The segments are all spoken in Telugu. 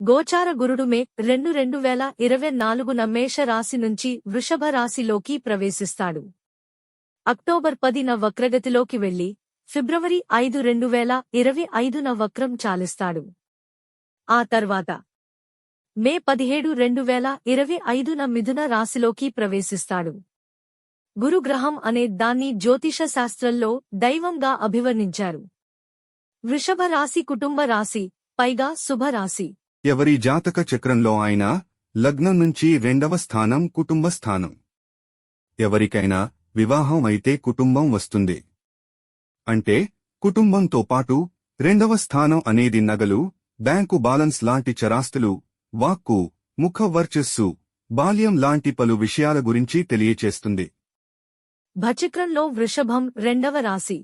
గోచార గురుడు మే రెండు రెండు వేల ఇరవై నాలుగున మేష రాశి నుంచి వృషభ రాశిలోకి ప్రవేశిస్తాడు. అక్టోబర్ పదిన వక్రగతిలోకి వెళ్ళి ఫిబ్రవరి ఐదు రెండు వేల ఇరవై ఐదున వక్రం చాలిస్తాడు. ఆ తర్వాత మే పదిహేడు రెండు వేల ఇరవై ఐదున మిథున రాశిలోకి ప్రవేశిస్తాడు. గురుగ్రహం అనే దాన్ని జ్యోతిష శాస్త్రంలో దైవంగా అభివర్ణించారు. వృషభ రాశి కుటుంబ రాశి పైగా శుభరాశి ఎవరి జాతక చక్రంలో అయినా లగ్నం నుంచి రెండవ స్థానం కుటుంబ స్థానం. ఎవరికైనా వివాహం అయితే కుటుంబం వస్తుంది. అంటే కుటుంబంతో పాటు రెండవ స్థానం అనేది నగలు బ్యాంకు బాలన్స్ లాంటి చరాస్తులు వాక్కు ముఖ వర్చస్సు బాల్యం లాంటి పలు విషయాల గురించి తెలియచేస్తుంది. భచక్రంలో వృషభం రెండవ రాశి.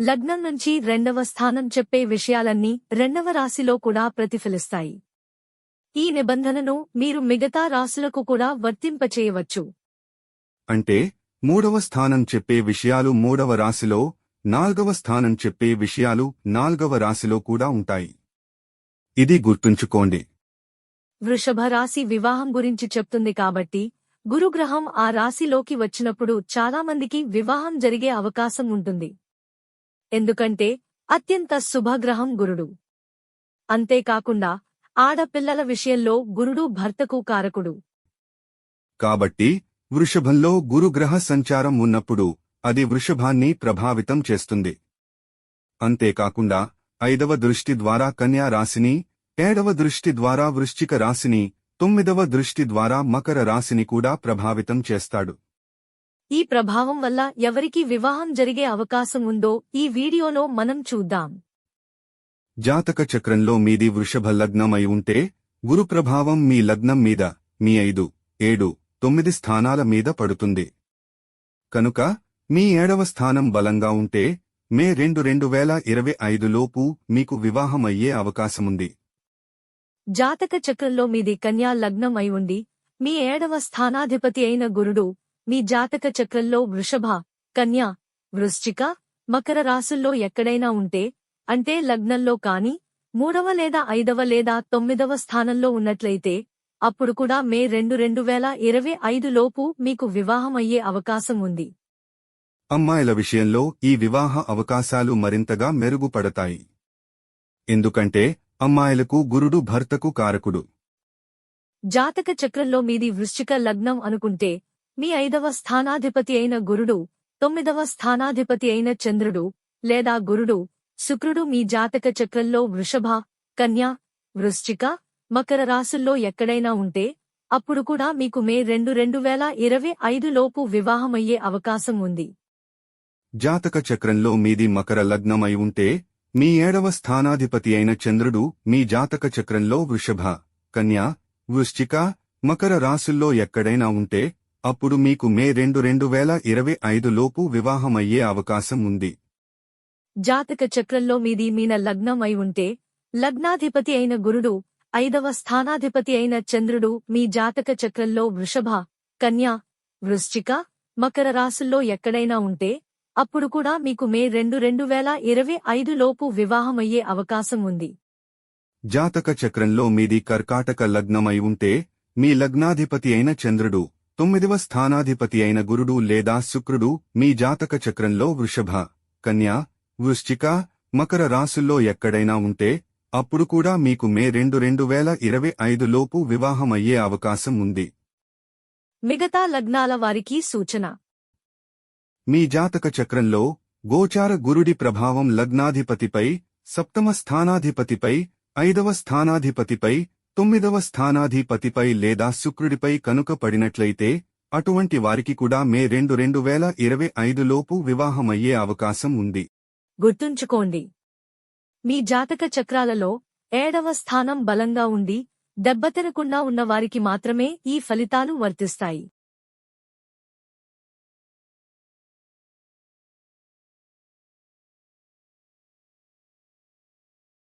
లగ్నం నుంచి రెండవ స్థానం చెప్పే విషయాలన్నీ రెండవ రాశిలో కూడా ప్రతిఫలిస్తాయి. ఈ నిబంధనను మీరు మిగతా రాశులకు కూడా వర్తింపచేయవచ్చు. అంటే మూడవ స్థానం చెప్పే విషయాలు మూడవ రాశిలో నాల్గవ స్థానం చెప్పే విషయాలు నాల్గవ రాశిలో కూడా ఉంటాయి. ఇది గుర్తుంచుకోండి. వృషభ రాశి వివాహం గురించి చెప్తుంది కాబట్టి గురుగ్రహం ఆ రాశిలోకి వచ్చినప్పుడు చాలామందికి వివాహం జరిగే అవకాశం ఉంటుంది. ఎందుకంటే అత్యంత శుభగ్రహం గురుడు. అంతేకాకుండా ఆడపిల్లల విషయంలో గురుడు భర్తకు కారకుడు. కాబట్టి వృషభంలో గురుగ్రహ సంచారం ఉన్నప్పుడు అది వృషభాన్ని ప్రభావితం చేస్తుంది. అంతేకాకుండా ఐదవ దృష్టి ద్వారా కన్యా రాశిని ఏడవ దృష్టి ద్వారా వృశ్చిక రాశిని తొమ్మిదవ దృష్టి ద్వారా మకర రాశిని కూడా ప్రభావితం చేస్తాడు. ఈ ప్రభావం వల్ల ఎవరికి వివాహం జరిగే అవకాశం ఉందో ఈ వీడియోలో మనం చూద్దాం. జాతక చక్రంలో మీది వృషభ లగ్నం అయి ఉంటే గురు ప్రభావం మీ లగ్నం మీద మీ ఐదు ఏడు తొమ్మిది స్థానాల మీద పడుతుంది. కనుక మీ ఏడవ స్థానం బలంగా ఉంటే మే రెండు రెండు వేల ఇరవై ఐదులోపు మీకు వివాహం అయ్యే అవకాశముంది జాతక చక్రంలో మీది కన్యా లగ్నం అయి ఉండి మీ ఏడవ స్థానాధిపతి అయిన గురుడు మీ జాతక చక్రంలో వృషభ కన్య వృశ్చిక మకర రాసుల్లో ఎక్కడైనా ఉంటే అంటే లగ్నంలో కాని మూడవ లేదా ఐదవ లేదా తొమ్మిదవ స్థానంలో ఉన్నట్లయితే అప్పుడు కూడా మే రెండు రెండు వేల ఇరవై ఐదు లోపు మీకు వివాహం అయ్యే అవకాశం ఉంది. అమ్మాయిల విషయంలో ఈ వివాహ అవకాశాలు మరింతగా మెరుగుపడతాయి. ఎందుకంటే అమ్మాయిలకు గురుడు భర్తకు కారకుడు. జాతక చక్రంలో మీది వృశ్చిక లగ్నం అనుకుంటే మీ ఐదవ స్థానాధిపతి అయిన గురుడు తొమ్మిదవ స్థానాధిపతి అయిన చంద్రుడు లేదా గురుడు శుక్రుడు మీ జాతక చక్రంలో వృషభ కన్య వృశ్చిక మకర రాసుల్లో ఎక్కడైనా ఉంటే అప్పుడు కూడా మీకు మే రెండు రెండు వేల ఇరవై ఐదు లోపు వివాహమయ్యే అవకాశం ఉంది. జాతక చక్రంలో మీది మకర లగ్నమై ఉంటే మీ ఏడవ స్థానాధిపతి అయిన చంద్రుడు మీ జాతక చక్రంలో వృషభ కన్య వృశ్చిక మకర రాసుల్లో ఎక్కడైనా ఉంటే అప్పుడు మీకు మే రెండు రెండు వేల ఇరవై ఐదు లోపు వివాహమయ్యే అవకాశం ఉంది. జాతక చక్రంలో మీది మీన లగ్నం అయి ఉంటే లగ్నాధిపతి అయిన గురుడు ఐదవ స్థానాధిపతి అయిన చంద్రుడు మీ జాతక చక్రంలో వృషభ కన్య వృశ్చిక మకర రాసుల్లో ఎక్కడైనా ఉంటే అప్పుడు కూడా మీకు మే రెండు రెండు వేల ఇరవై ఐదు లోపు వివాహమయ్యే అవకాశం ఉంది. జాతక చక్రంలో మీది కర్కాటక లగ్నం అయి ఉంటే మీ లగ్నాధిపతి అయిన చంద్రుడు తొమ్మిదవ స్థానాధిపతి అయిన గురుడు లేదా శుక్రుడు మీ జాతక చక్రంలో వృషభ కన్య వృశ్చిక మకర రాసుల్లో ఎక్కడైనా ఉంటే అప్పుడు కూడా మీకు మే రెండు రెండు వేల ఇరవై ఐదు లోపు వివాహమయ్యే అవకాశం ఉంది. మిగతా లగ్నాల వారికి సూచన. మీ జాతక చక్రంలో గోచార గురుడి ప్రభావం లగ్నాధిపతిపై సప్తమ స్థానాధిపతిపై ఐదవ స్థానాధిపతిపై తొమ్మిదవ స్థానాధిపతిపై లేదా శుక్రుడిపై కనుక పడినట్లయితే అటువంటి వారికి కూడా మే రెండు రెండు వేల ఇరవై ఐదులోపు వివాహమయ్యే అవకాశం ఉంది. గుర్తుంచుకోండి. మీ జాతక చక్రాలలో ఏడవ స్థానం బలంగా ఉండి దెబ్బతినకుండా ఉన్న వారికి మాత్రమే ఈ ఫలితాలు వర్తిస్తాయి.